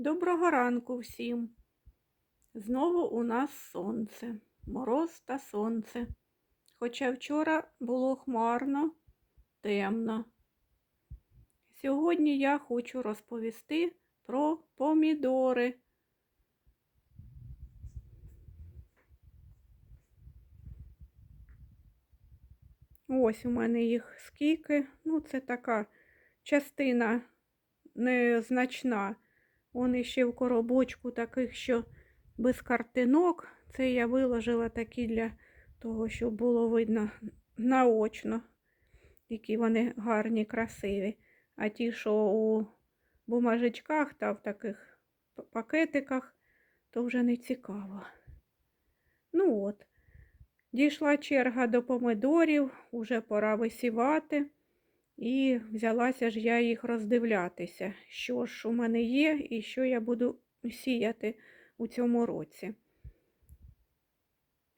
Доброго ранку всім. Знову у нас сонце, мороз та сонце. Хоча вчора було хмарно, темно. Сьогодні я хочу розповісти про помідори. Ось у мене їх скільки. Ну, це така частина незначна. Вони ще в коробочку таких, що без картинок. Це я виложила такі для того, щоб було видно наочно, які вони гарні, красиві. А ті, що у бумажечках та в таких пакетиках, то вже не цікаво. Ну от, дійшла черга до помидорів, уже пора висівати. І взялася ж я їх роздивлятися, що ж у мене є і що я буду сіяти у цьому році.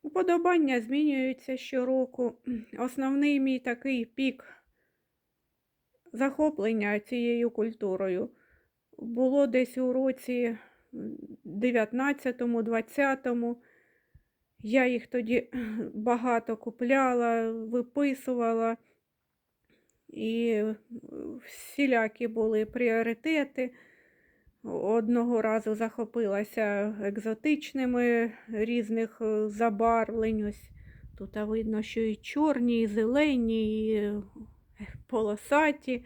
Уподобання змінюються щороку. Основний мій такий пік захоплення цією культурою було десь у році 19-20. Я їх тоді багато купляла, виписувала. І всілякі були пріоритети. Одного разу захопилася екзотичними різних е, забарвлень. Ось тут видно, що і чорні, і зелені, і е, полосаті.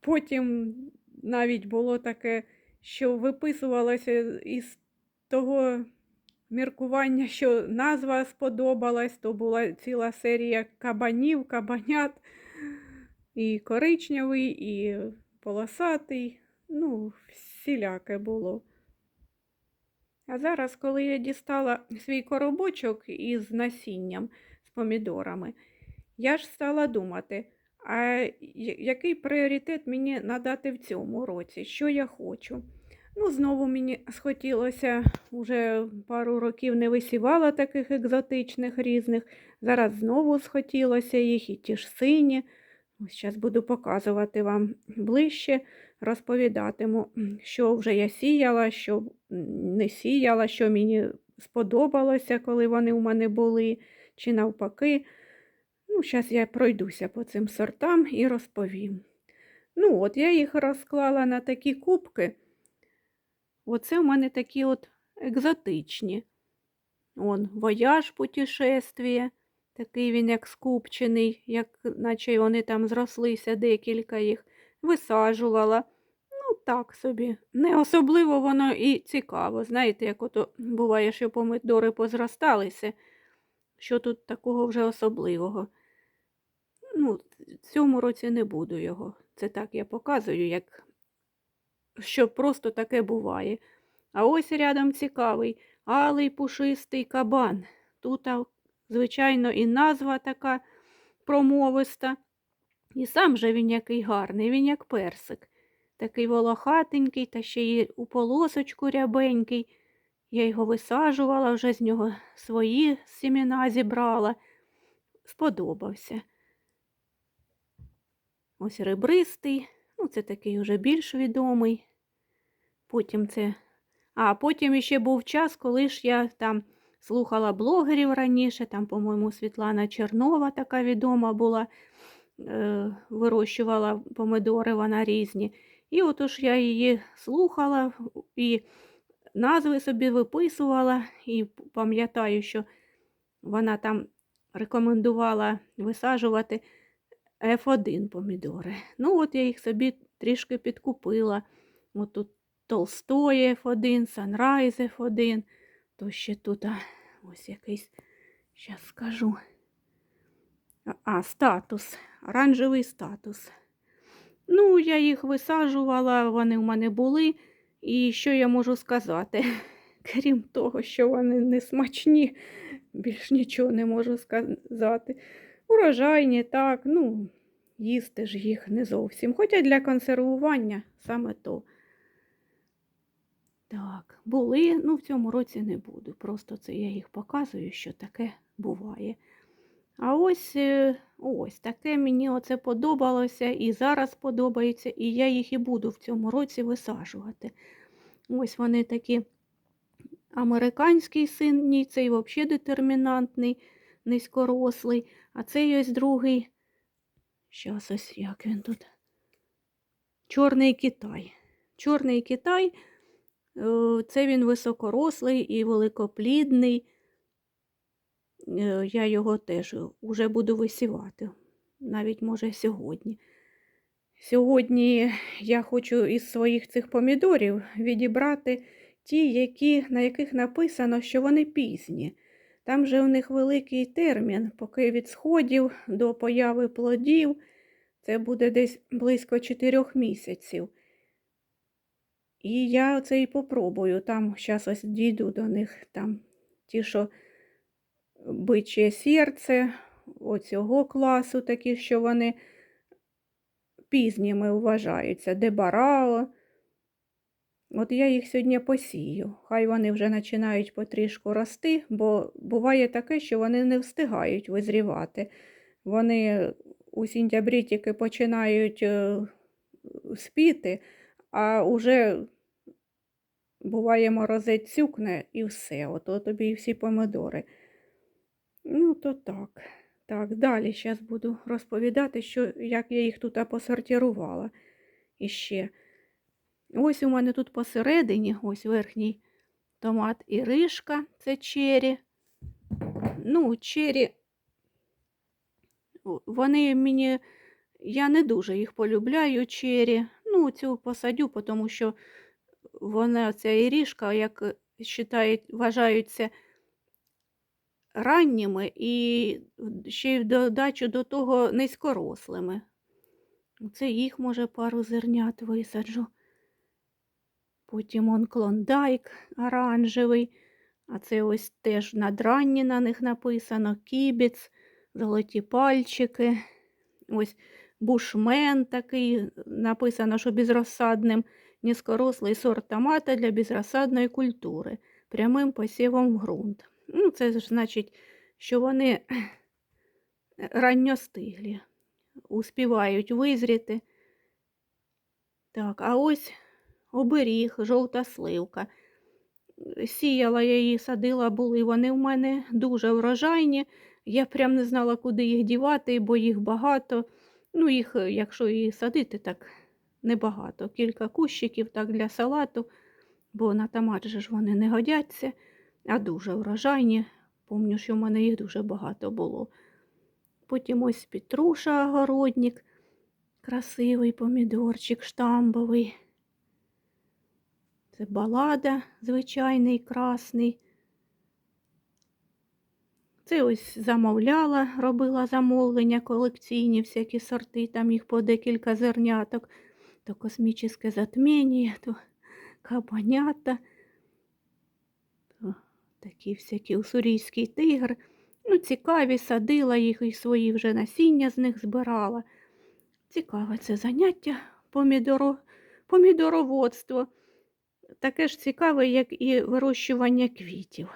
Потім навіть було таке, що виписувалося із того міркування, що назва сподобалась, то була ціла серія кабанів, кабанят, і коричневий, і полосатий. Ну, всіляке було. А зараз, коли я дістала свій коробочок із насінням з помідорами, я ж стала думати, а який пріоритет мені надати в цьому році, що я хочу. Ну, знову мені схотілося, уже пару років не висівала таких екзотичних різних. Зараз знову схотілося їх, і ті ж сині. Ось зараз буду показувати вам ближче, розповідатиму, що вже я сіяла, що не сіяла, що мені сподобалося, коли вони у мене були, чи навпаки. Ну, зараз я пройдуся по цим сортам і розповім. Ну, от я їх розклала на такі кубки. Оце в мене такі от екзотичні. Он, вояж путешествие, такий він як скупчений, як наче вони там зрослися, декілька їх, висаджувала. Ну, так собі. Не особливо воно і цікаво. Знаєте, як ото буває, що помидори позросталися, що тут такого вже особливого. Ну, в цьому році не буду його. Це так я показую, як що просто таке буває. А ось рядом цікавий алий пушистий кабан. Тут, звичайно, і назва така промовиста. І сам же він який гарний, він як персик. Такий волохатенький, та ще й у полосочку рябенький. Я його висаджувала, вже з нього свої сімена зібрала. Сподобався. Ось ребристий, ну це такий уже більш відомий. Потім це. А потім іще був час, коли ж я там слухала блогерів раніше, там, по-моєму, Світлана Чернова така відома була, е, вирощувала помидори, вона різні. І отож я її слухала і назви собі виписувала, і пам'ятаю, що вона там рекомендувала висаджувати F1 помідори. Ну, от я їх собі трішки підкупила. От тут Толстой F1, Санрайз F1, то ще тут а, ось якийсь, зараз скажу. А, статус, оранжевий статус. Ну, я їх висаджувала, вони в мене були. І що я можу сказати? Крім того, що вони не смачні, більш нічого не можу сказати. Урожайні, так, ну, їсти ж їх не зовсім. Хоча для консервування саме то. Так, були, ну в цьому році не буду. Просто це я їх показую, що таке буває. А ось е, ось таке мені оце подобалося і зараз подобається, і я їх і буду в цьому році висаджувати. Ось вони такі американський синій, цей взагалі детермінантний, низькорослий, а цей ось другий. Щас ось як він тут. Чорний Китай. Чорний Китай, це він високорослий і великоплідний. Е, Я його теж уже буду висівати, навіть може сьогодні. Сьогодні я хочу із своїх цих помідорів відібрати ті, які, на яких написано, що вони пізні. Там же у них великий термін, поки від сходів до появи плодів. Це буде десь близько 4 місяців. І я це і попробую. Там зараз ось дійду до них, там ті, що биче серце, оцього класу, такі, що вони пізніми вважаються, дебарао. От я їх сьогодні посію. Хай вони вже починають потрішку рости, бо буває таке, що вони не встигають визрівати. Вони у сентябрі тільки починають е, спіти, а вже буває морозець цюкне і все. Ото тобі і всі помидори. Ну, то так. Так, далі зараз буду розповідати, що, як я їх тут посортирувала іще. Ось у мене тут посередині, ось верхній томат і ришка, це чері. Ну, чері, вони мені, я не дуже їх полюбляю, чері. Ну, цю посадю, тому що вона, ця ірішка, як вважають, вважаються ранніми і ще й в додачу до того низькорослими. Це їх, може, пару зернят висаджу. Потім он клондайк оранжевий, а це ось теж надранні на них написано, кібіц, золоті пальчики. Ось бушмен такий, написано, що безрозсадним низькорослий сорт томата для безрозсадної культури, прямим посівом в ґрунт. Ну, це ж значить, що вони ранньостиглі, успівають визріти. Так, а ось оберіг, жовта сливка. Сіяла я її, садила, були вони в мене дуже врожайні. Я прям не знала, куди їх дівати, бо їх багато. Ну, їх, якщо її садити, так небагато. Кілька кущиків так для салату, бо на томат же ж вони не годяться, а дуже врожайні. Помню, що в мене їх дуже багато було. Потім ось Петруша огородник, красивий помідорчик штамбовий. Це балада звичайний красний. Це ось замовляла, робила замовлення, колекційні всякі сорти, там їх по декілька зерняток, то космічне затміння, то кабанята, то такі всякі уссурійський тигр. Ну, цікаві, садила їх і свої вже насіння з них збирала. Цікаве це заняття помідоро, помідороводство. Таке ж цікаве, як і вирощування квітів.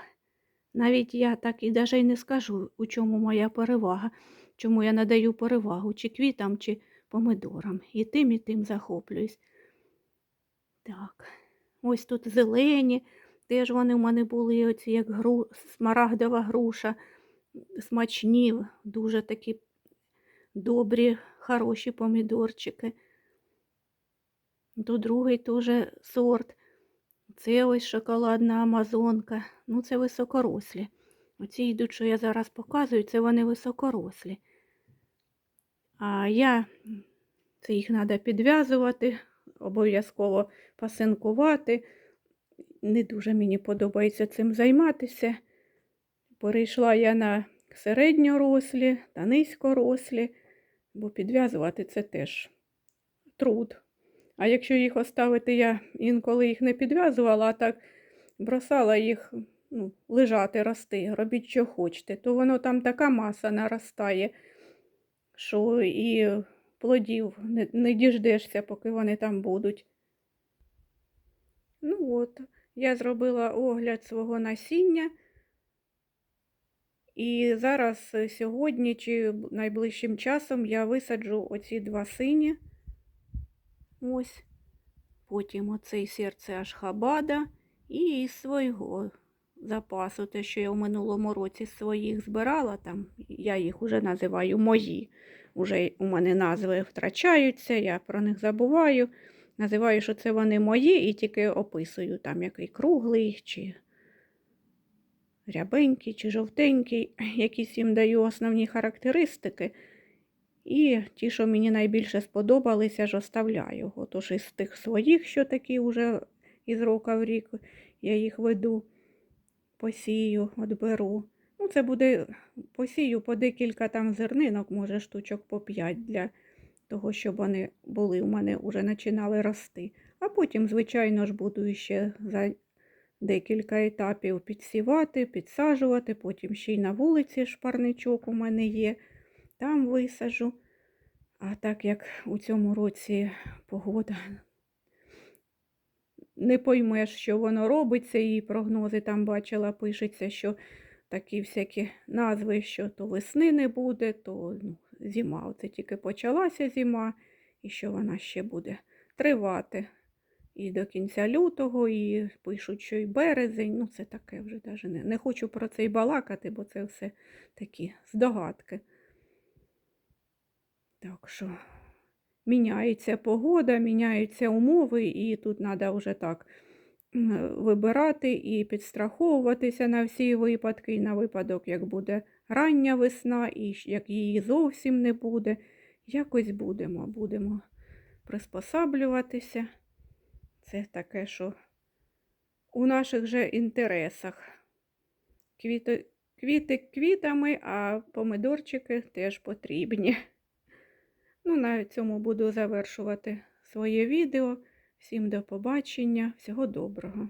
Навіть я так і навіть не скажу, у чому моя перевага, чому я надаю перевагу, чи квітам, чи помидорам. І тим, і тим захоплююсь. Так, ось тут зелені, теж вони в мене були, оці як гру... смарагдова груша, смачні, дуже такі добрі, хороші помідорчики. Тут другий теж сорт. Це ось шоколадна амазонка. Ну, це високорослі. Оці йдуть, що я зараз показую, це вони високорослі. А я, це їх треба підв'язувати, обов'язково пасинкувати. Не дуже мені подобається цим займатися. Перейшла я на середньорослі та низькорослі, бо підв'язувати це теж труд. А якщо їх оставити, я інколи їх не підв'язувала, а так бросала їх ну, лежати, рости, робіть, що хочете, то воно там така маса наростає, що і плодів не, не діждешся, поки вони там будуть. Ну от, я зробила огляд свого насіння І зараз сьогодні чи найближчим часом я висаджу оці два сині. Ось. Потім оцей серце Ашхабада і із свого запасу, те, що я в минулому році своїх збирала, там, я їх уже називаю мої. Уже у мене назви втрачаються, я про них забуваю. Називаю, що це вони мої, і тільки описую, там який круглий, чи рябенький, чи жовтенький, якісь їм даю основні характеристики. І ті, що мені найбільше сподобалися, ж оставляю. Отож із тих своїх, що такі вже із року в рік, я їх веду, посію, отберу. Ну, це буде посію по декілька там зернинок, може штучок по 5 для того, щоб вони були у мене вже починали рости. А потім, звичайно ж, буду ще за декілька етапів підсівати, підсаджувати, потім ще й на вулиці шпарничок у мене є, там висажу. А так як у цьому році погода не поймеш, що воно робиться, і прогнози там бачила, пишеться, що такі всякі назви, що то весни не буде, то ну, зима. Оце тільки почалася зима, і що вона ще буде тривати. І до кінця лютого, і пишуть, що і березень. Ну, це таке вже навіть не, не хочу про це й балакати, бо це все такі здогадки. Так що міняється погода, міняються умови, і тут треба вже так вибирати і підстраховуватися на всі випадки, і на випадок, як буде рання весна, і як її зовсім не буде. Якось будемо, будемо приспосаблюватися. Це таке, що у наших же інтересах. Квіти, квіти квітами, а помидорчики теж потрібні. Ну, на цьому буду завершувати своє відео. Всім до побачення, всього доброго.